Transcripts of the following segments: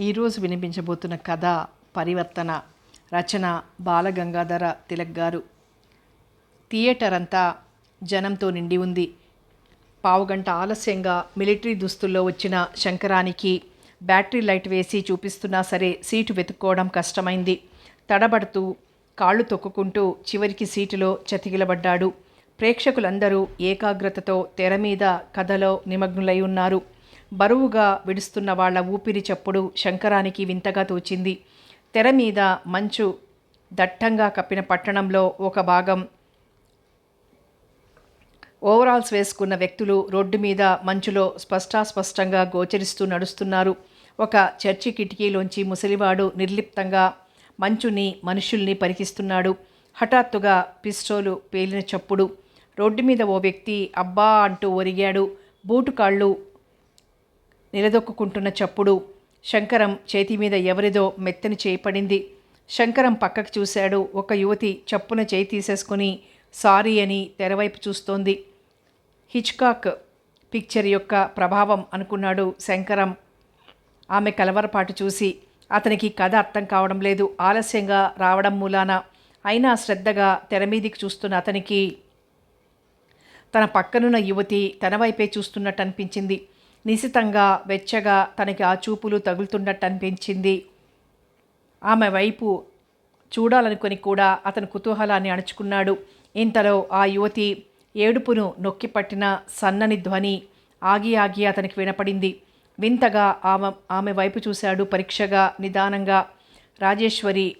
ఈరోజు వినిపించబోతున్న కథ పరివర్తన రచన బాలగంగాధర తిలక్ గారు. థియేటర్ అంతా జనంతో నిండి ఉంది. పావుగంట ఆలస్యంగా మిలిటరీ దుస్తుల్లో వచ్చిన శంకరానికి బ్యాటరీ లైట్ వేసి చూపిస్తున్నా సరే సీటు వెతుక్కోవడం కష్టమైంది. తడబడుతూ కాళ్ళు తొక్కుకుంటూ చివరికి సీటులో చతికిలబడ్డాడు. ప్రేక్షకులందరూ ఏకాగ్రతతో తెర మీద కథలో నిమగ్నులై ఉన్నారు. బరువుగా విడుస్తున్న వాళ్ళ ఊపిరి చప్పుడు శంకరానికి వింతగా తోచింది. తెర మీద మంచు దట్టంగా కప్పిన పట్టణంలో ఒక భాగం ఓవరాల్స్ వేసుకున్న వ్యక్తులు రోడ్డు మీద మంచులో స్పష్టాస్పష్టంగా గోచరిస్తూ నడుస్తున్నారు. ఒక చర్చి కిటికీలోంచి ముసలివాడు నిర్లిప్తంగా మంచుని మనుషుల్ని పరికిస్తున్నాడు. హఠాత్తుగా పిస్టోలు పేలిన చప్పుడు. రోడ్డు మీద ఓ వ్యక్తి అబ్బా అంటూ ఒరిగాడు. బూటు కాళ్ళు నిలదొక్కుంటున్న చప్పుడు. శంకరం చేతి మీద ఎవరిదో మెత్తని చేయిపడింది శంకరం పక్కకు చూశాడు. ఒక యువతి చప్పున చేయి తీసేసుకుని సారీ అని తెరవైపు చూస్తోంది. హిచ్కాక్ పిక్చర్ యొక్క ప్రభావం అనుకున్నాడు శంకరం. ఆమె కలవరపాటు చూసి అతనికి కథ అర్థం కావడం లేదు. ఆలస్యంగా రావడం మూలాన. అయినా శ్రద్ధగా తెర మీదికి చూస్తున్న అతనికి తన పక్కనున్న యువతి తన వైపే చూస్తున్నట్టు అనిపించింది నిశితంగా వెచ్చగా తనకి ఆ చూపులు తగులుతున్నట్టు అనిపించింది ఆమె వైపు చూడాలనుకుని కూడా అతను కుతూహలాన్ని అణుచుకున్నాడు. ఇంతలో ఆ యువతి ఏడుపును నొక్కిపట్టిన సన్నని ధ్వని ఆగి ఆగి అతనికి వినపడింది. వింతగా ఆమె ఆమె వైపు చూశాడు పరీక్షగా నిదానంగా. రాజేశ్వరి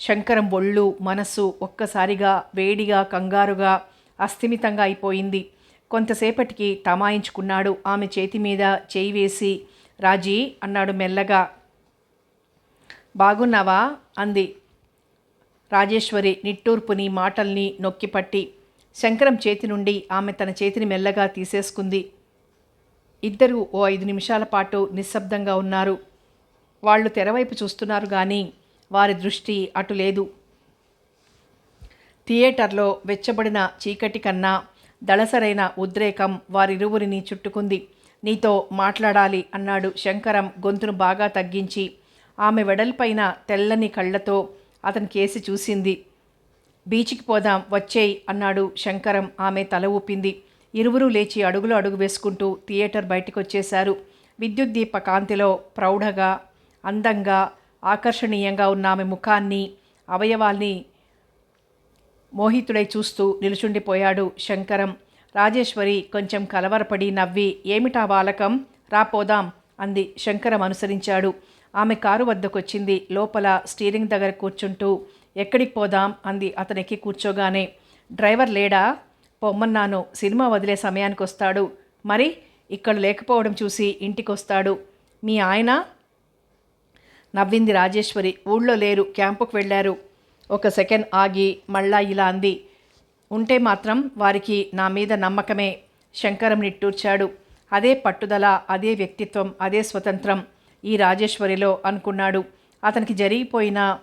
శంకరం ఒళ్ళు మనస్సు ఒక్కసారిగా వేడిగా కంగారుగా అస్థిమితంగా అయిపోయింది. కొంతసేపటికి తమాయించుకున్నాడు. ఆమె చేతి మీద చేయి వేసి రాజీ అన్నాడు మెల్లగా. బాగున్నావా? అంది. రాజేశ్వరి నిట్టూర్పుని మాటల్ని నొక్కిపట్టి శంకరం చేతి నుండి ఆమె తన చేతిని మెల్లగా తీసేసుకుంది. ఇద్దరూ ఓ ఐదు నిమిషాల పాటు నిశ్శబ్దంగా ఉన్నారు. వాళ్ళు తెరవైపు చూస్తున్నారు కానీ వారి దృష్టి అటు లేదు. థియేటర్లో వెచ్చబడిన చీకటి కన్నా దళసరైన ఉద్రేకం వారిరువురిని చుట్టుకుంది. నీతో మాట్లాడాలి అన్నాడు శంకరం గొంతును బాగా తగ్గించి. ఆమె వెడల్పైన తెల్లని కళ్ళతో అతని కేసి చూసింది. బీచ్కి పోదాం వచ్చేయ్ అన్నాడు శంకరం ఆమె తల ఊపింది. ఇరువురు లేచి అడుగులు అడుగు వేసుకుంటూ థియేటర్ బయటికి వచ్చేశారు విద్యుత్ దీప కాంతిలో ప్రౌఢగా అందంగా ఆకర్షణీయంగా ఉన్న ఆమె ముఖాన్ని అవయవాల్ని మోహితుడై చూస్తూ నిలుచుండిపోయాడు శంకరం. రాజేశ్వరి కొంచెం కలవరపడి నవ్వి ఏమిటా బాలకం? రాపోదాం అంది శంకరం అనుసరించాడు. ఆమె కారు వద్దకొచ్చింది లోపల స్టీరింగ్ దగ్గర కూర్చుంటూ ఎక్కడికి పోదాం? అంది అతనికి కూర్చోగానే. డ్రైవర్ లేడా? పొమ్మన్నాను సినిమా వదిలే సమయానికి వస్తాడు మరి ఇక్కడ లేకపోవడం చూసి ఇంటికి వస్తాడు మీ ఆయన? నవ్వింది రాజేశ్వరి. ఊళ్ళో లేరు క్యాంపుకు వెళ్ళారు. ఒక సెకండ్ ఆగి మళ్ళా ఇలా అంది. ఉంటే మాత్రం వారికి నా మీద నమ్మకమే. శంకరం నిట్టూర్చాడు. అదే పట్టుదల అదే వ్యక్తిత్వం అదే స్వతంత్రం ఈ రాజేశ్వరిలో అనుకున్నాడు. అతనికి జరిగిపోయిన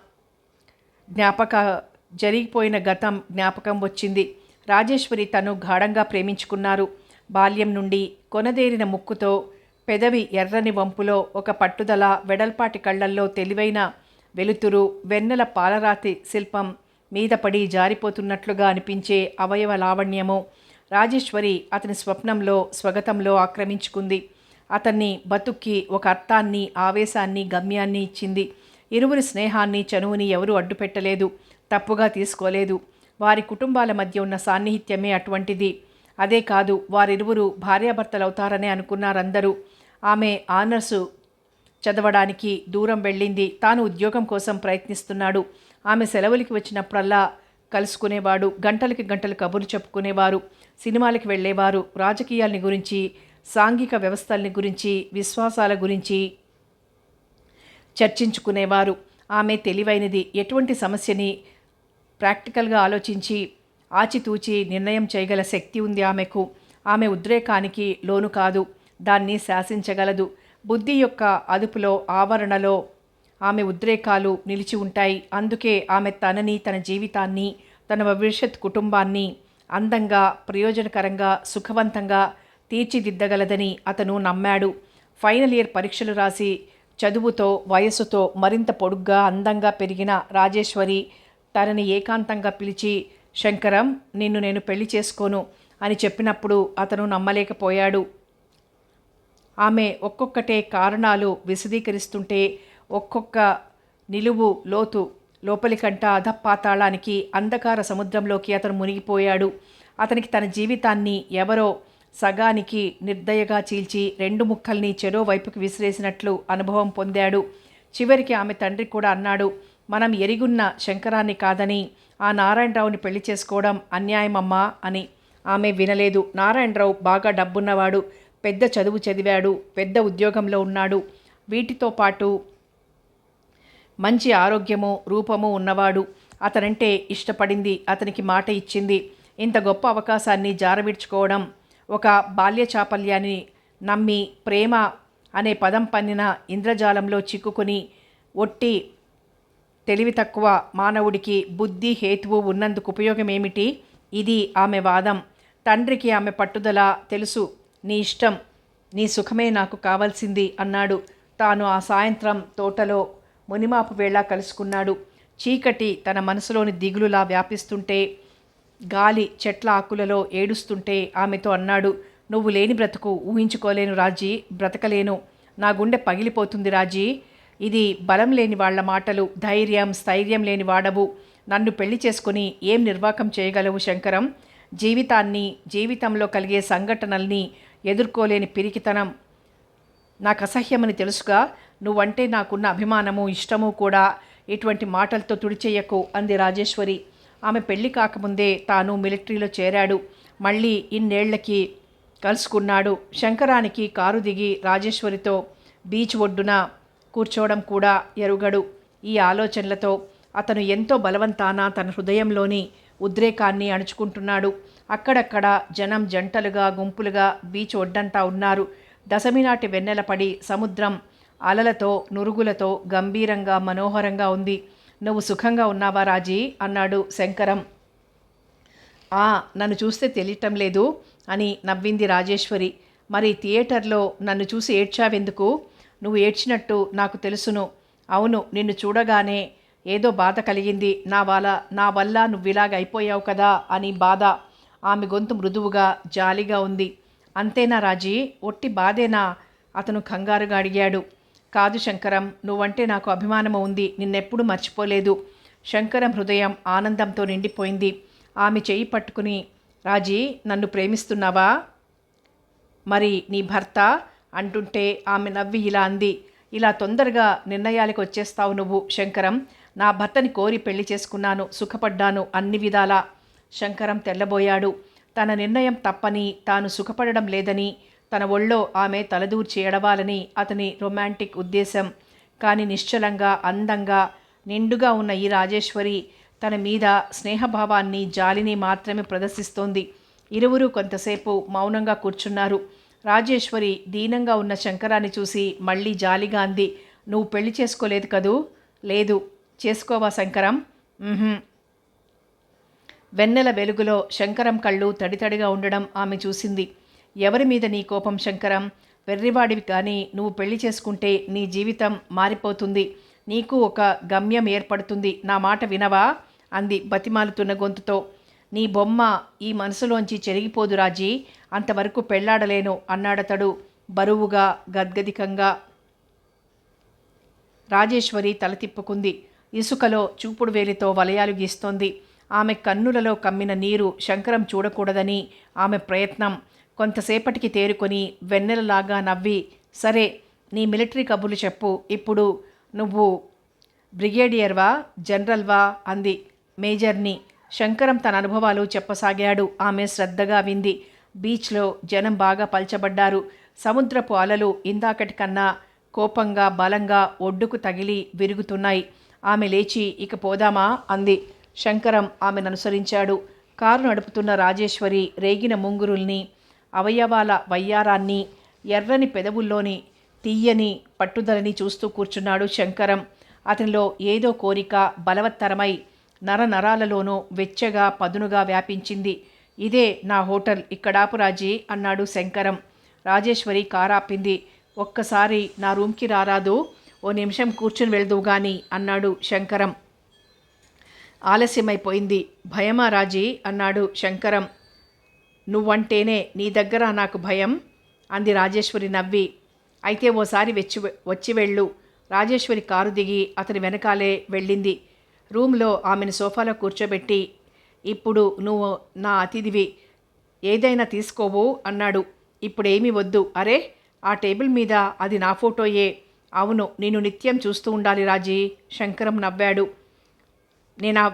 జ్ఞాపక జరిగిపోయిన గతం జ్ఞాపకం వచ్చింది. రాజేశ్వరి తను గాఢంగా ప్రేమించుకున్నారు. బాల్యం నుండి కొనదేరిన ముక్కుతో పెదవి ఎర్రని వంపులో ఒక పట్టుదల వెడల్పాటి కళ్ళల్లో తెలివైన వెలుతురు వెన్నెల పాలరాతి శిల్పం మీద పడి జారిపోతున్నట్లుగా అనిపించే అవయవ లావణ్యము రాజేశ్వరి అతని స్వప్నంలో స్వగతంలో ఆక్రమించుకుంది. అతన్ని బతుక్కి ఒక అర్థాన్ని ఆవేశాన్ని గమ్యాన్ని ఇచ్చింది. ఇరువురి స్నేహాన్ని చనువుని ఎవరూ అడ్డుపెట్టలేదు తప్పుగా తీసుకోలేదు. వారి కుటుంబాల మధ్య ఉన్న సాన్నిహిత్యమే అటువంటిది. అదే కాదు వారిరువురు భార్యాభర్తలవుతారనే అనుకున్నారందరూ. ఆమె ఆనర్సు చదవడానికి దూరం వెళ్ళింది. తాను ఉద్యోగం కోసం ప్రయత్నిస్తున్నాడు. ఆమె సెలవులకి వచ్చినప్పుడల్లా కలుసుకునేవాడు. గంటలకి గంటలు కబుర్లు చెప్పుకునేవారు. సినిమాలకి వెళ్ళేవారు. రాజకీయాల్ని గురించి సాంఘిక వ్యవస్థల్ని గురించి విశ్వాసాల గురించి చర్చించుకునేవారు. ఆమె తెలివైనది. ఎటువంటి సమస్యని ప్రాక్టికల్గా ఆలోచించి ఆచితూచి నిర్ణయం చేయగల శక్తి ఉంది ఆమెకు. ఆమె ఉద్రేకానికి లోను కాదు. దాన్ని శాసించగలదు. బుద్ధి యొక్క అదుపులో ఆవరణలో ఆమె ఉద్రేకాలు నిలిచి ఉంటాయి. అందుకే ఆమె తనని తన జీవితాన్ని తన భవిష్యత్ కుటుంబాన్ని అందంగా ప్రయోజనకరంగా సుఖవంతంగా తీర్చిదిద్దగలదని అతను నమ్మాడు. ఫైనల్ ఇయర్ పరీక్షలు రాసి చదువుతో వయస్సుతో మరింత పొడుగ్గా అందంగా పెరిగిన రాజేశ్వరి తనని ఏకాంతంగా పిలిచి శంకరం నిన్ను నేను పెళ్ళి చేసుకోను అని చెప్పినప్పుడు అతను నమ్మలేకపోయాడు. ఆమె ఒక్కొక్కటే కారణాలు విశదీకరిస్తుంటే ఒక్కొక్క నిలువు లోతు లోపలికంట అధపాతాళానికి అంధకార సముద్రంలోకి అతను మునిగిపోయాడు. అతనికి తన జీవితాన్ని ఎవరో సగానికి నిర్దయగా చీల్చి రెండు ముక్కల్ని చెరో వైపుకి విసిరేసినట్లు అనుభవం పొందాడు. చివరికి ఆమె తండ్రి కూడా అన్నాడు మనం ఎరిగున్న శంకరాన్ని కాదని ఆ నారాయణరావుని పెళ్ళి చేసుకోవడం అన్యాయమమ్మా అని. ఆమె వినలేదు. నారాయణరావు బాగా డబ్బున్నవాడు. పెద్ద చదువు చదివాడు పెద్ద ఉద్యోగంలో ఉన్నాడు. వీటితో పాటు మంచి ఆరోగ్యము రూపము ఉన్నవాడు. అతనంటే ఇష్టపడింది అతనికి మాట ఇచ్చింది. ఇంత గొప్ప అవకాశాన్ని జారవిడ్చుకోవడం ఒక బాల్య చాపల్యాన్ని నమ్మి ప్రేమ అనే పదం పన్నిన ఇంద్రజాలంలో చిక్కుకొని ఒట్టి తెలివి తక్కువ మానవుడికి బుద్ధి హేతువు ఉన్నందుకు ఉపయోగం ఏమిటి ఇది ఆమె వాదం. తండ్రికి ఆమె పట్టుదల తెలుసు. నీ ఇష్టం నీ సుఖమే నాకు కావాల్సింది అన్నాడు. తాను ఆ సాయంత్రం తోటలో మునిమాపు వేళ కలుసుకున్నాడు. చీకటి తన మనసులోని దిగులులా వ్యాపిస్తుంటే గాలి చెట్ల ఆకులలో ఏడుస్తుంటే ఆమెతో అన్నాడు నువ్వు లేని బ్రతుకు ఊహించుకోలేను రాజీ బ్రతకలేను. నా గుండె పగిలిపోతుంది రాజీ. ఇది బలం లేని వాళ్ళ మాటలు ధైర్యం స్థైర్యం లేని వాడవు. నన్ను పెళ్ళి చేసుకుని ఏం నిర్వాకం చేయగలవు శంకరం? జీవితాన్ని జీవితంలో కలిగే సంఘటనల్ని ఎదుర్కోలేని పిరికితనం. నాకు అసహ్యమని తెలుసుగా నువ్వంటే నాకున్న అభిమానము ఇష్టము కూడా ఇటువంటి మాటలతో తుడిచేయకు అంది రాజేశ్వరి. ఆమె పెళ్ళి కాకముందే తాను మిలిటరీలో చేరాడు. మళ్ళీ ఇన్నేళ్ళకి కలుసుకున్నాడు. శంకరానికి కారు దిగి రాజేశ్వరితో బీచ్ ఒడ్డున కూర్చోవడం కూడా ఎరుగడు. ఈ ఆలోచనలతో అతను ఎంతో బలవంతాన తన హృదయంలోని ఉద్రేకాన్ని అణుచుకుంటున్నాడు. అక్కడక్కడ జనం జంటలుగా గుంపులుగా బీచ్ ఒడ్డంతా ఉన్నారు. దశమి నాటి వెన్నెల పడి సముద్రం అలలతో నురుగులతో గంభీరంగా మనోహరంగా ఉంది. నువ్వు సుఖంగా ఉన్నావా రాజీ? అన్నాడు శంకరం. ఆ నన్ను చూస్తే తెలియటం లేదు అని నవ్వింది రాజేశ్వరి. మరి థియేటర్లో నన్ను చూసి ఏడ్చావెందుకు? నువ్వు ఏడ్చినట్టు నాకు తెలుసును. అవును నిన్ను చూడగానే ఏదో బాధ కలిగింది. నా వల్ల నా వల్ల నువ్వు ఇలాగ అయిపోయావు కదా అని బాధ. ఆమె గొంతు మృదువుగా జాలిగా ఉంది. అంతేనా రాజీ? ఒట్టి బాధేనా? అతను కంగారుగా అడిగాడు. కాదు శంకరం నువ్వంటే నాకు అభిమానము ఉంది. నిన్నెప్పుడు మర్చిపోలేదు. శంకరం హృదయం ఆనందంతో నిండిపోయింది. ఆమె చేయి పట్టుకుని రాజీ నన్ను ప్రేమిస్తున్నావా? మరి నీ భర్త? అంటుంటే ఆమె నవ్వి ఇలా అంది. ఇలా తొందరగా నిర్ణయాలకు వచ్చేస్తావు నువ్వు శంకరం. నా భర్తని కోరి పెళ్ళి చేసుకున్నాను సుఖపడ్డాను అన్ని విధాలా. శంకరం తెల్లబోయాడు. తన నిర్ణయం తప్పని తాను సుఖపడడం లేదని తన ఒళ్ళో ఆమె తలదూర్చి ఎడవాలని అతని రొమాంటిక్ ఉద్దేశం. కానీ నిశ్చలంగా అందంగా నిండుగా ఉన్న ఈ రాజేశ్వరి తన మీద స్నేహభావాన్ని జాలిని మాత్రమే ప్రదర్శిస్తోంది. ఇరువురు కొంతసేపు మౌనంగా కూర్చున్నారు. రాజేశ్వరి దీనంగా ఉన్న శంకరాన్ని చూసి మళ్ళీ జాలిగా అంది. నువ్వు పెళ్ళి చేసుకోలేదు కదూ? లేదు. చేసుకోవా శంకరం? వెన్నెల వెలుగులో శంకరం కళ్ళు తడితడిగా ఉండడం ఆమె చూసింది. ఎవరి మీద నీ కోపం శంకరం? వెర్రివాడివి కానీ నువ్వు పెళ్ళి చేసుకుంటే నీ జీవితం మారిపోతుంది. నీకు ఒక గమ్యం ఏర్పడుతుంది. నా మాట వినవా? అంది బతిమాలుతున్న గొంతుతో. నీ బొమ్మ ఈ మనసులోంచి చెరిగిపోదు రాజీ. అంతవరకు పెళ్ళాడలేను అన్నాడతడు బరువుగా గద్గదికంగా. రాజేశ్వరి తల తిప్పుకుంది. ఇసుకలో చూపుడు వేలితో వలయాలు గీస్తోంది. ఆమె కన్నులలో కమ్మిన నీరు శంకరం చూడకూడదని ఆమె ప్రయత్నం కొంతసేపటికి తేరుకొని వెన్నెలలాగా నవ్వి సరే నీ మిలిటరీ కబుర్లు చెప్పు ఇప్పుడు నువ్వు బ్రిగేడియర్వా జనరల్వా అంది. మేజర్ని శంకరం తన అనుభవాలు చెప్పసాగాడు. ఆమె శ్రద్ధగా వింది. బీచ్లో జనం బాగా పల్చబడ్డారు. సముద్రపు అలలు ఇందాకటి కన్నా కోపంగా బలంగా ఒడ్డుకు తగిలి విరుగుతున్నాయి. ఆమె లేచి ఇక పోదామా అంది. శంకరం ఆమెను అనుసరించాడు కారు నడుపుతున్న రాజేశ్వరి రేగిన ముంగురుల్ని అవయవాల వయ్యారాన్ని ఎర్రని పెదవుల్లోని తీయని పట్టుదలని చూస్తూ కూర్చున్నాడు శంకరం. అతనిలో ఏదో కోరిక బలవత్తరమై నరనరాలలోనూ వెచ్చగా పదునుగా వ్యాపించింది. ఇదే నా హోటల్ ఇక్కడాపు రాజీ అన్నాడు శంకరం. రాజేశ్వరి కారాపింది ఒక్కసారి నా రూమ్కి రారాదు ఓ నిమిషం కూర్చుని వెళ్దువు గాని అన్నాడు శంకరం. ఆలస్యమైపోయింది. భయమా రాజీ? అన్నాడు శంకరం. నువ్వంటేనే నీ దగ్గర నాకు భయం? అంది రాజేశ్వరి నవ్వి. అయితే ఓసారి వచ్చి వచ్చి వెళ్ళు. రాజేశ్వరి కారు దిగి అతని వెనకాలే వెళ్ళింది. రూమ్లో ఆమెను సోఫాలో కూర్చోబెట్టి ఇప్పుడు నువ్వు నా అతిథివి ఏదైనా తీసుకోవు అన్నాడు. ఇప్పుడేమీ వద్దు. అరే ఆ టేబుల్ మీద అది నా ఫోటోయే. అవును నేను నిత్యం చూస్తూ ఉండాలి రాజీ శంకరం నవ్వాడు. నేను ఆ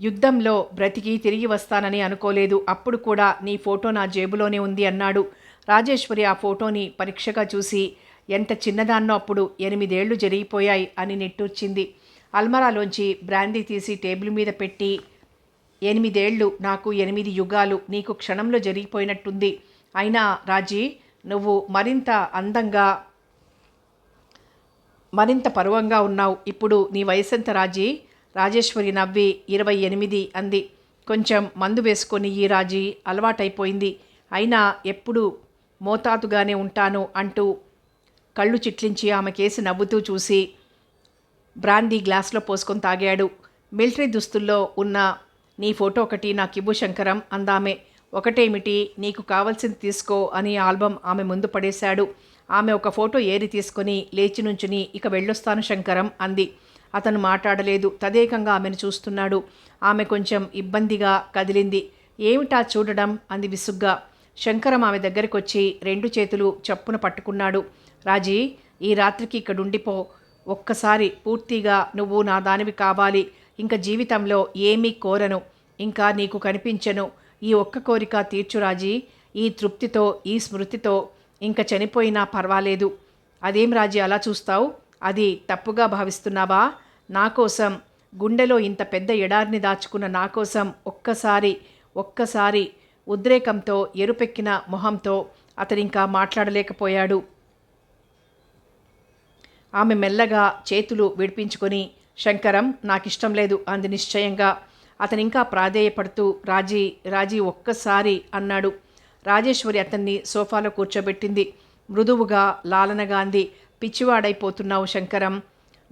యుద్ధంలో బ్రతికి తిరిగి వస్తానని అనుకోలేదు. అప్పుడు కూడా నీ ఫోటో నా జేబులోనే ఉంది అన్నాడు. రాజేశ్వరి ఆ ఫోటోని పరీక్షగా చూసి ఎంత చిన్నదాన్నో అప్పుడు ఎనిమిదేళ్ళు జరిగిపోయాయి అని నెట్టూర్చింది. అల్మరాలోంచి బ్రాందీ తీసి టేబుల్ మీద పెట్టి ఎనిమిదేళ్ళు నాకు ఎనిమిది యుగాలు నీకు క్షణంలో జరిగిపోయినట్టుంది. అయినా రాజీ నువ్వు మరింత అందంగా మరింత పరువంగా ఉన్నావు. ఇప్పుడు నీ వయసెంత రాజీ? రాజేశ్వరి నవ్వి ఇరవై ఎనిమిది అంది. కొంచెం మందు వేసుకొని ఈ రాజీ అలవాటైపోయింది. అయినా ఎప్పుడు మోతాదుగానే ఉంటాను అంటూ కళ్ళు చిట్లించి ఆమె కేసి నవ్వుతూ చూసి బ్రాందీ గ్లాస్లో పోసుకొని తాగాడు. మిలిటరీ దుస్తుల్లో ఉన్న నీ ఫోటో ఒకటి నాకివ్వు శంకరం అందామె. ఒకటేమిటి? నీకు కావలసింది తీసుకో అని ఆల్బమ్ ఆమె ముందు పడేశాడు. ఆమె ఒక ఫోటో ఏరి తీసుకొని లేచి నుంచుని ఇక వెళ్ళొస్తాను శంకరం అంది. అతను మాట్లాడలేదు. తదేకంగా ఆమెను చూస్తున్నాడు. ఆమె కొంచెం ఇబ్బందిగా కదిలింది. ఏమిటా చూడడం? అంది విసుగ్గా. శంకరం ఆమె దగ్గరికి వచ్చి రెండు చేతులు చప్పున పట్టుకున్నాడు. రాజీ ఈ రాత్రికి ఇక్కడ ఉండిపో ఒక్కసారి పూర్తిగా నువ్వు నా దానివి కావాలి. ఇంకా జీవితంలో ఏమీ కోరను. ఇంకా నీకు కనిపించను. ఈ ఒక్క కోరిక తీర్చు రాజీ. ఈ తృప్తితో ఈ స్మృతితో ఇంకా చనిపోయినా పర్వాలేదు. అదేం రాజీ అలా చూస్తావు? అది తప్పుగా భావిస్తున్నావా? నా కోసం గుండెలో ఇంత పెద్ద ఎడారిని దాచుకున్న నా కోసం ఒక్కసారి ఒక్కసారి ఉద్రేకంతో ఎరుపెక్కిన మొహంతో అతనింకా మాట్లాడలేకపోయాడు. ఆమె మెల్లగా చేతులు విడిపించుకొని శంకరం నాకిష్టం లేదు అంది నిశ్చయంగా. అతనింకా ప్రాధేయపడుతూ రాజీ రాజీ ఒక్కసారి అన్నాడు. రాజేశ్వరి అతన్ని సోఫాలో కూర్చోబెట్టింది. మృదువుగా లాలనగా అంది పిచ్చివాడైపోతున్నావు శంకరం.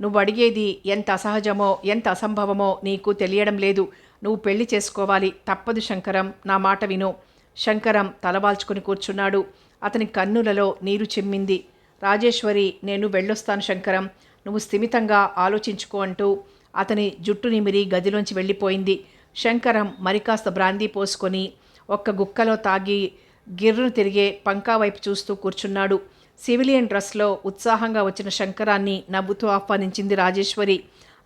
నువ్వు అడిగేది ఎంత అసహజమో ఎంత అసంభవమో నీకు తెలియడం లేదు. నువ్వు పెళ్ళి చేసుకోవాలి. తప్పదు శంకరం నా మాట విను. శంకరం తలవాల్చుకుని కూర్చున్నాడు. అతని కన్నులలో నీరు చిమ్మింది. రాజేశ్వరి నేను వెళ్ళొస్తాను శంకరం. నువ్వు స్థిమితంగా ఆలోచించుకో అంటూ అతని జుట్టు నిమిరి గదిలోంచి వెళ్ళిపోయింది. శంకరం మరికాస్త బ్రాందీ పోసుకొని ఒక్క గుక్కలో తాగి గిర్రును తిరిగే పంకా వైపు చూస్తూ కూర్చున్నాడు. సివిలియన్ డ్రెస్లో ఉత్సాహంగా వచ్చిన శంకరాన్ని నవ్వుతూ ఆహ్వానించింది రాజేశ్వరి.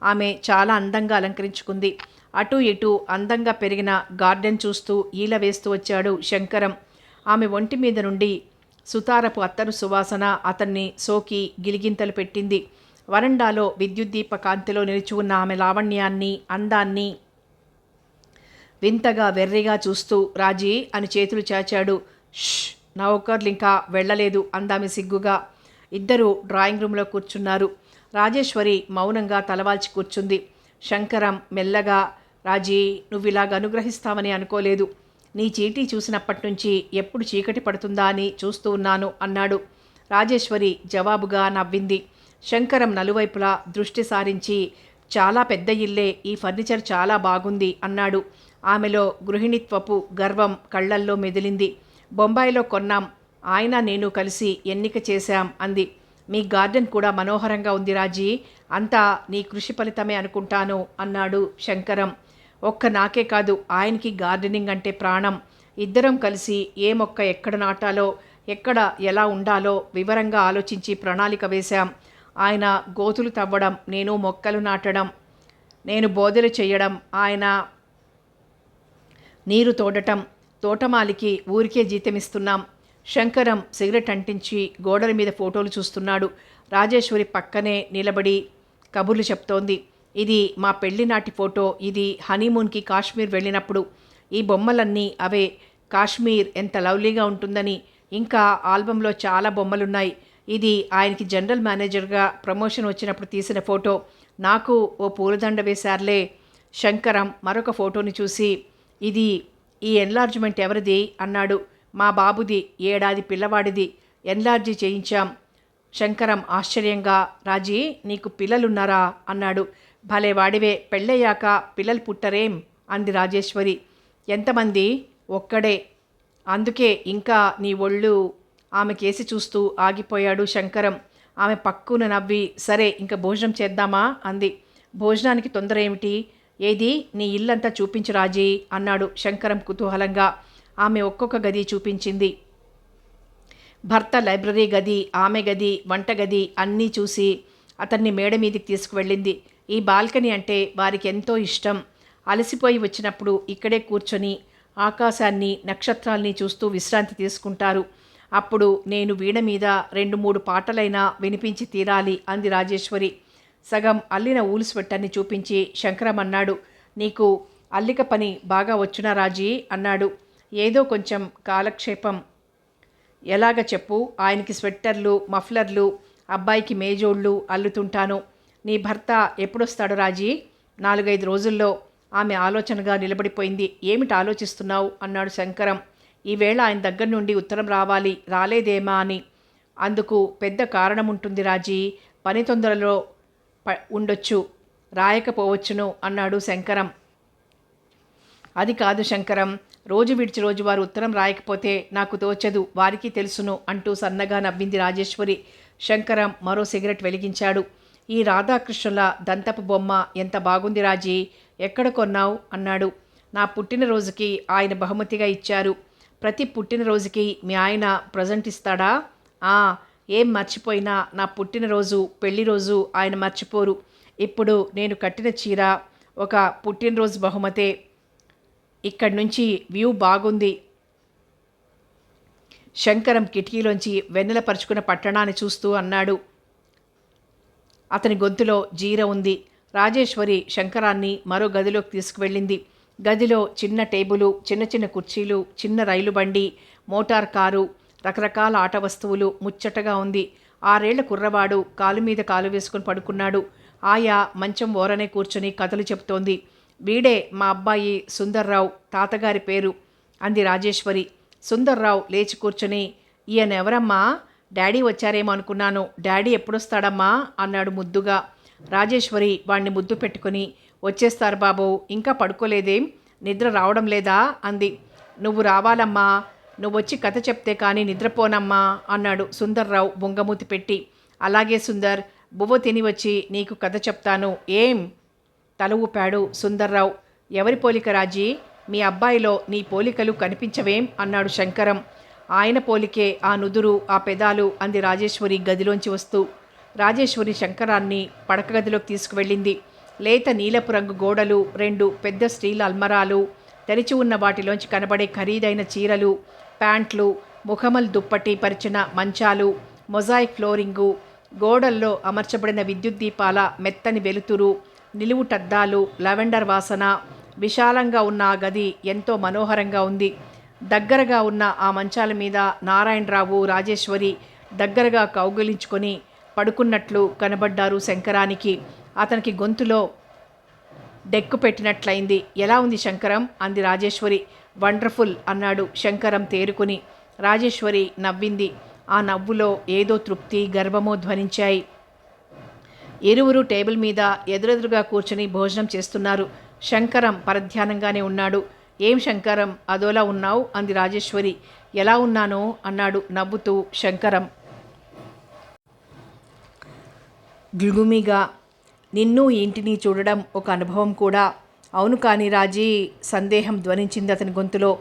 ఆమె చాలా అందంగా అలంకరించుకుంది. అటు ఇటు అందంగా పెరిగిన గార్డెన్ చూస్తూ ఈల వేస్తూ వచ్చాడు శంకరం. ఆమె ఒంటి మీద నుండి సుతారపు అత్తరు సువాసన అతన్ని సోకి గిలిగింతలు పెట్టింది. వరండాలో విద్యుత్ దీప కాంతిలో నిలిచి ఉన్న ఆమె లావణ్యాన్ని అందాన్ని వింతగా వెర్రిగా చూస్తూ రాజీ అని చేతులు చాచాడు. ష్! నౌకర్లు ఇంకా వెళ్ళలేదు అందామె సిగ్గుగా. ఇద్దరూ డ్రాయింగ్ రూమ్లో కూర్చున్నారు. రాజేశ్వరి మౌనంగా తలవాల్చి కూర్చుంది. శంకరం మెల్లగా రాజీ నువ్వు ఇలాగ అనుగ్రహిస్తావని అనుకోలేదు. నీ చీటీ చూసినప్పటి నుంచి ఎప్పుడు చీకటి పడుతుందా అని చూస్తూ ఉన్నాను అన్నాడు. రాజేశ్వరి జవాబుగా నవ్వింది. శంకరం నలువైపులా దృష్టి సారించి చాలా పెద్ద ఇల్లే ఈ ఫర్నిచర్ చాలా బాగుంది అన్నాడు. ఆమెలో గృహిణిత్వపు గర్వం కళ్ళల్లో మెదిలింది. బొంబాయిలో కొన్నాం. ఆయన నేను కలిసి ఎన్నిక చేశాం అంది. మీ గార్డెన్ కూడా మనోహరంగా ఉంది రాజీ. అంతా నీ కృషి ఫలితమే అనుకుంటాను అన్నాడు శంకరం. ఒక్క నాకే కాదు ఆయనకి గార్డెనింగ్ అంటే ప్రాణం. ఇద్దరం కలిసి ఏ మొక్క ఎక్కడ నాటాలో ఎక్కడ ఎలా ఉండాలో వివరంగా ఆలోచించి ప్రణాళిక వేశాం. ఆయన గోతులు తవ్వడం నేను మొక్కలు నాటడం నేను బోధలు చేయడం ఆయన నీరు తోడటం తోటమాలికి ఊరికే జీతమిస్తున్నాం శంకరం సిగరెట్ అంటించి గోడల మీద ఫోటోలు చూస్తున్నాడు. రాజేశ్వరి పక్కనే నిలబడి కబుర్లు చెప్తోంది. ఇది మా పెళ్ళినాటి ఫోటో. ఇది హనీమూన్కి కాశ్మీర్ వెళ్ళినప్పుడు. ఈ బొమ్మలన్నీ అవే. కాశ్మీర్ ఎంత లవ్లీగా ఉంటుందని. ఇంకా ఆల్బంలో చాలా బొమ్మలున్నాయి. ఇది ఆయనకి జనరల్ మేనేజర్గా ప్రమోషన్ వచ్చినప్పుడు తీసిన ఫోటో. నాకు ఓ పూలదండ వేశారులే. శంకరం మరొక ఫోటోని చూసి ఇది ఈ ఎన్లార్జ్మెంట్ ఎవరిది? అన్నాడు. మా బాబుది ఏడాది పిల్లవాడిది. ఎన్లార్జీ చేయించాం. శంకరం ఆశ్చర్యంగా రాజీ నీకు పిల్లలున్నారా? అన్నాడు. భలే వాడివే పెళ్ళయ్యాక పిల్లలు పుట్టరేం? అంది రాజేశ్వరి. ఎంతమంది? ఒక్కడే. అందుకే ఇంకా నీ ఒళ్ళు ఆమె కేసి చూస్తూ ఆగిపోయాడు శంకరం. ఆమె పక్కున నవ్వి సరే ఇంకా భోజనం చేద్దామా? అంది. భోజనానికి తొందర ఏమిటి? ఏది? నీ ఇల్లంతా చూపించు రాజీ అన్నాడు శంకరం కుతూహలంగా. ఆమె ఒక్కొక్క గది చూపించింది. భర్త లైబ్రరీ గది ఆమె గది వంటగది అన్నీ చూసి అతన్ని మేడ మీదికి తీసుకువెళ్ళింది. ఈ బాల్కనీ అంటే వారికి ఎంతో ఇష్టం. అలసిపోయి వచ్చినప్పుడు ఇక్కడే కూర్చొని ఆకాశాన్ని నక్షత్రాల్ని చూస్తూ విశ్రాంతి తీసుకుంటారు. అప్పుడు నేను వీణ మీద రెండు మూడు పాటలైనా వినిపించి తీరాలి అంది రాజేశ్వరి. సగం అల్లిన ఊలు స్వెట్టర్ని చూపించి శంకరం అన్నాడు నీకు అల్లిక పని బాగా వచ్చునా రాజీ? అన్నాడు. ఏదో కొంచెం కాలక్షేపం. ఎలాగ చెప్పు ఆయనకి స్వెట్టర్లు మఫ్లర్లు అబ్బాయికి మేజోళ్ళు అల్లుతుంటాను. నీ భర్త ఎప్పుడొస్తాడు రాజీ? నాలుగైదు రోజుల్లో. ఆమె ఆలోచనగా నిలబడిపోయింది. ఏమిటి ఆలోచిస్తున్నావు? అన్నాడు శంకరం. ఈవేళ ఆయన దగ్గర నుండి ఉత్తరం రావాలి రాలేదేమా అని. అందుకు పెద్ద కారణం ఉంటుంది రాజీ. పని తొందరలో ఉండొచ్చు రాయకపోవచ్చును అన్నాడు శంకరం. అది కాదు శంకరం రోజు విడిచి రోజు వారు ఉత్తరం రాయకపోతే నాకు తోచదు వారికి తెలుసును అంటూ సన్నగా నవ్వింది రాజేశ్వరి. శంకరం మరో సిగరెట్ వెలిగించాడు. ఈ రాధాకృష్ణుల దంతపు బొమ్మ ఎంత బాగుంది రాజీ ఎక్కడ కొన్నావు? అన్నాడు. నా పుట్టినరోజుకి ఆయన బహుమతిగా ఇచ్చారు. ప్రతి పుట్టినరోజుకి మీ ఆయన ప్రజెంట్ ఇస్తాడా? ఆ ఏం మర్చిపోయినా నా పుట్టినరోజు పెళ్ళి రోజు ఆయన మర్చిపోరు. ఇప్పుడు నేను కట్టిన చీర ఒక పుట్టినరోజు బహుమతే. ఇక్కడి నుంచి వ్యూ బాగుంది. శంకరం కిటికీలోంచి వెన్నెల పరుచుకున్న పట్టణాన్ని చూస్తూ అన్నాడు. అతని గొంతులో జీర ఉంది. రాజేశ్వరి శంకరాన్ని మరో గదిలోకి తీసుకువెళ్ళింది. గదిలో చిన్న టేబులు చిన్న చిన్న కుర్చీలు చిన్న రైలు బండి మోటార్ కారు రకరకాల ఆట వస్తువులు ముచ్చటగా ఉంది. ఆరేళ్ళ కుర్రవాడు కాలు మీద కాలు వేసుకుని పడుకున్నాడు. ఆయా మంచం ఓరనే కూర్చొని కథలు చెప్తోంది వీడే మా అబ్బాయి సుందర్రావు తాతగారి పేరు. అంది రాజేశ్వరి. సుందర్రావు లేచి కూర్చొని ఈయన ఎవరమ్మా? డాడీ వచ్చారేమో అనుకున్నాను. డాడీ ఎప్పుడొస్తాడమ్మా? అన్నాడు ముద్దుగా. రాజేశ్వరి వాణ్ణి ముద్దు పెట్టుకుని వచ్చేస్తారు బాబు ఇంకా పడుకోలేదేం? నిద్ర రావడం లేదా? అంది. నువ్వు రావాలమ్మా. నువ్వు వచ్చి కథ చెప్తే కానీ నిద్రపోనమ్మా అన్నాడు సుందర్రావు బొంగమూతి పెట్టి. అలాగే సుందర్ బువ్వ తిని వచ్చి నీకు కథ చెప్తాను. ఏం? తల ఊపాడు సుందర్రావు. ఎవరి పోలిక రాజీ? మీ అబ్బాయిలో నీ పోలికలు కనిపించవేం? అన్నాడు శంకరం. ఆయన పోలికే ఆ నుదురు ఆ పెదాలు అంది రాజేశ్వరి గదిలోంచి వస్తూ. రాజేశ్వరి శంకరాన్ని పడక గదిలోకి తీసుకువెళ్ళింది. లేత నీలపు రంగు గోడలు రెండు పెద్ద స్టీల్ అల్మరాలు తెరిచి ఉన్న వాటిలోంచి కనబడే ఖరీదైన చీరలు ప్యాంట్లు ముఖమల్ దుప్పటి పరిచిన మంచాలు మొజాయిక్ ఫ్లోరింగు గోడల్లో అమర్చబడిన విద్యుత్ దీపాల మెత్తని వెలుతురు నిలువుటద్దాలు లవెండర్ వాసన విశాలంగా ఉన్న ఆ గది ఎంతో మనోహరంగా ఉంది. దగ్గరగా ఉన్న ఆ మంచాల మీద నారాయణరావు రాజేశ్వరి దగ్గరగా కౌగిలించుకొని పడుకున్నట్లు కనబడ్డారు శంకరానికి. అతనికి గొంతులో డెక్కు పెట్టినట్లయింది. ఎలా ఉంది శంకరం? అంది రాజేశ్వరి. వండర్ఫుల్ అన్నాడు శంకరం తేరుకుని. రాజేశ్వరి నవ్వింది. ఆ నవ్వులో ఏదో తృప్తి గర్వమో ధ్వనించాయి. ఇరువురు టేబుల్ మీద ఎదురెదురుగా కూర్చుని భోజనం చేస్తున్నారు. శంకరం పరధ్యానంగానే ఉన్నాడు. ఏం శంకరం? అదోలా ఉన్నావు? అంది రాజేశ్వరి. ఎలా ఉన్నానో? అన్నాడు నవ్వుతూ శంకరం. గ్లుగుమిగా నిన్ను ఇంటిని చూడడం ఒక అనుభవం కూడా. అవును కానీ రాజీ సందేహం ధ్వనించింది అతని గొంతులో.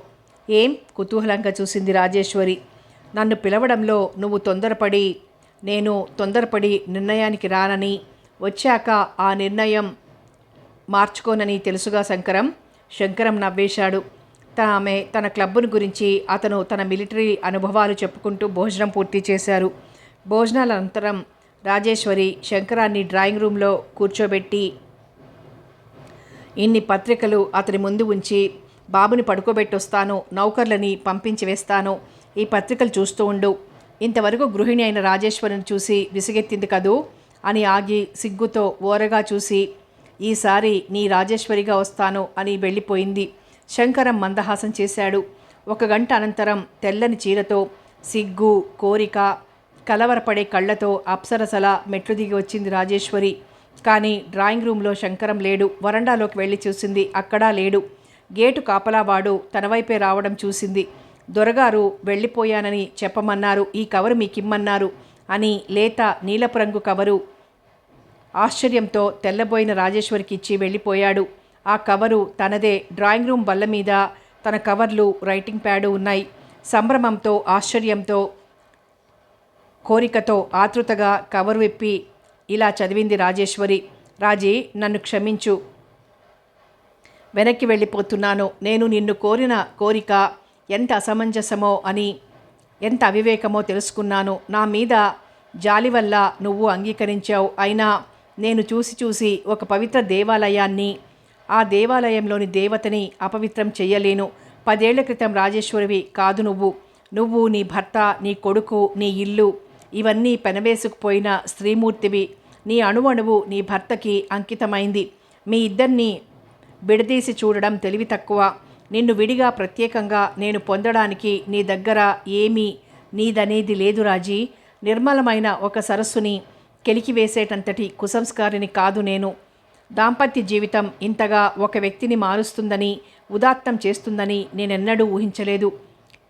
ఏం? కుతూహలంగా చూసింది రాజేశ్వరి. నన్ను పిలవడంలో నువ్వు తొందరపడి నేను తొందరపడి నిర్ణయానికి రానని వచ్చాక ఆ నిర్ణయం మార్చుకోనని తెలుసుగా శంకరం? శంకరం నవ్వేశాడు. తన ఆమె తన క్లబ్ను గురించి అతను తన మిలిటరీ అనుభవాలు చెప్పుకుంటూ భోజనం పూర్తి చేశారు. భోజనాల అనంతరం రాజేశ్వరి శంకరాన్ని డ్రాయింగ్ రూమ్లో కూర్చోబెట్టి ఇన్ని పత్రికలు అతని ముందు ఉంచి బాబుని పడుకోబెట్టొస్తాను నౌకర్లని పంపించి వేస్తాను ఈ పత్రికలు చూస్తూ ఉండు. ఇంతవరకు గృహిణి అయిన రాజేశ్వరిని చూసి విసిగెత్తింది కదూ? అని ఆగి సిగ్గుతో ఓరగా చూసి ఈసారి నీ రాజేశ్వరిగా వస్తాను అని వెళ్ళిపోయింది. శంకరం మందహాసం చేశాడు. ఒక గంట అనంతరం తెల్లని చీరతో సిగ్గు కోరిక కలవరపడే కళ్ళతో అప్సరసల మెట్లు దిగి వచ్చింది రాజేశ్వరి. కానీ డ్రాయింగ్ రూమ్లో శంకరం లేడు. వరండాలోకి వెళ్ళి చూసింది అక్కడా లేడు. గేటు కాపలావాడు తన వైపే రావడం చూసింది. దొరగారు వెళ్ళిపోయానని చెప్పమన్నారు. ఈ కవరు మీకిమ్మన్నారు అని లేత నీలపు రంగు కవరు ఆశ్చర్యంతో తెల్లబోయిన రాజేశ్వరికి ఇచ్చి వెళ్ళిపోయాడు. ఆ కవరు తనదే. డ్రాయింగ్ రూమ్ బల్ల మీద తన కవర్లు రైటింగ్ ప్యాడు ఉన్నాయి. సంభ్రమంతో ఆశ్చర్యంతో కోరికతో ఆతృతగా కవరు విప్పి ఇలా చదివింది రాజేశ్వరి. రాజీ నన్ను క్షమించు. వెనక్కి వెళ్ళిపోతున్నాను. నేను నిన్ను కోరిన కోరిక ఎంత అసమంజసమో అని ఎంత అవివేకమో తెలుసుకున్నాను. నా మీద జాలి వల్ల నువ్వు అంగీకరించావు. అయినా నేను చూసి చూసి ఒక పవిత్ర దేవాలయాన్ని ఆ దేవాలయంలోని దేవతని అపవిత్రం చెయ్యలేను పదేళ్ళ క్రితం రాజేశ్వరివి కాదు నువ్వు. నువ్వు నీ భర్త నీ కొడుకు నీ ఇల్లు ఇవన్నీ పెనవేసుకుపోయిన స్త్రీమూర్తివి. నీ అణువణువు నీ భర్తకి అంకితమైంది. మీ ఇద్దరిని విడదీసి చూడడం తెలివి తక్కువ. నిన్ను విడిగా ప్రత్యేకంగా నేను పొందడానికి నీ దగ్గర ఏమీ నీదనేది లేదు రాజీ. నిర్మలమైన ఒక సరస్సుని కెలికివేసేటంతటి కుసంస్కారిని కాదు నేను. దాంపత్య జీవితం ఇంతగా ఒక వ్యక్తిని మారుస్తుందని ఉదాత్తం చేస్తుందని నేనెన్నడూ ఊహించలేదు.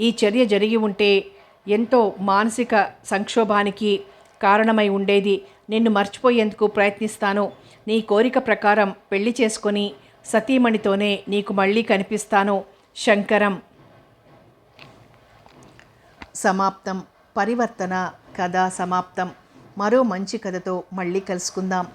ఈ చర్య జరిగి ఉంటే ఎంతో మానసిక సంక్షోభానికి కారణమై ఉండేది. నిన్ను మర్చిపోయేందుకు ప్రయత్నిస్తాను. నీ కోరిక ప్రకారం పెళ్ళి చేసుకొని సతీమణితోనే నీకు మళ్ళీ కనిపిస్తాను. శంకరం. సమాప్తం. పరివర్తన కథ సమాప్తం. మరో మంచి కథతో మళ్ళీ కలుసుకుందాం.